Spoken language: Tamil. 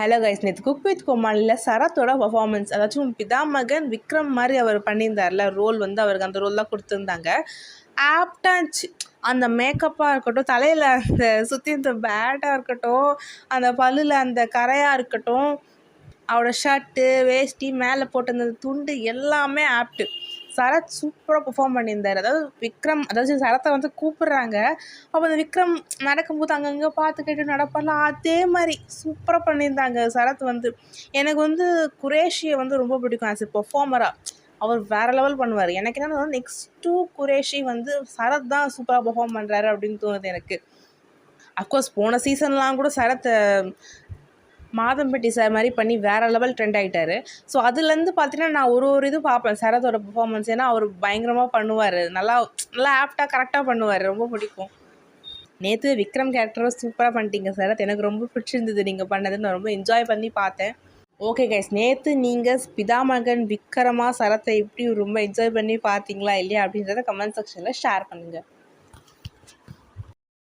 ஹலோ கைஸ் நேற்று குக் வித் கோமாளியில் சரத்தோட பர்ஃபார்மன்ஸ் அதாச்சும் பிதாமகன் விக்ரம் மாதிரி அவர் பண்ணியிருந்தார்ல ரோல் வந்து அவருக்கு அந்த ரோல் தான் கொடுத்துருந்தாங்க. ஆப்டாக இருந்துச்சு அந்த மேக்கப்பாக இருக்கட்டும் தலையில் அந்த சுற்றி இந்த பேட்டாக இருக்கட்டும் அந்த பல்லில் அந்த கரையாக இருக்கட்டும் அவரோட ஷர்ட்டு வேஷ்டி மேலே போட்டிருந்த துண்டு எல்லாமே ஆப்ட்டு சரத் சூப்பராக பெர்ஃபார்ம் பண்ணியிருந்தார். அதாவது விக்ரம் அதாவது சரத்தை வந்து கூப்பிட்றாங்க. அப்போ அந்த விக்ரம் நடக்கும்போது அங்கங்கே பார்த்து கேட்டு நடப்பார்ல அதே மாதிரி சூப்பராக பண்ணியிருந்தாங்க சரத் வந்து. எனக்கு வந்து குரேஷியை வந்து ரொம்ப பிடிக்கும் ஆஸ் எ பெர்ஃபார்மராக அவர் வேறு லெவல் பண்ணுவார். எனக்கு என்னென்னா நெக்ஸ்ட்டு குரேஷி வந்து சரத் தான் சூப்பராக பெர்ஃபார்ம் பண்ணுறாரு அப்படின்னு தோணுது எனக்கு. அஃப்கோர்ஸ் போன சீசன்லாம் கூட சரத் மாதம்பட்டி சார் மாதிரி பண்ணி வேறு லெவல் ட்ரெண்ட் ஆகிட்டாரு ஸோ அதுலேருந்து பார்த்தீங்கன்னா நான் ஒரு ஒரு இது பார்ப்பேன் சரத்தோட பர்ஃபார்மன்ஸ் ஏன்னா அவர் பயங்கரமாக பண்ணுவார். நல்லா நல்லா ஆப்டாக கரெக்டாக பண்ணுவார். ரொம்ப பிடிக்கும். நேற்று விக்ரம் கேரக்டரை சூப்பராக பண்ணிட்டீங்க சரத் எனக்கு ரொம்ப பிடிச்சிருந்தது. நீங்கள் பண்ணது நான் ரொம்ப என்ஜாய் பண்ணி பார்த்தேன். ஓகே கைஸ் நேற்று நீங்கள் பிதாமகன் விக்ரமா சரத்தை எப்படி ரொம்ப என்ஜாய் பண்ணி பார்த்தீங்களா இல்லையா அப்படின்றத கமெண்ட் செக்ஷனில் ஷேர் பண்ணுங்கள்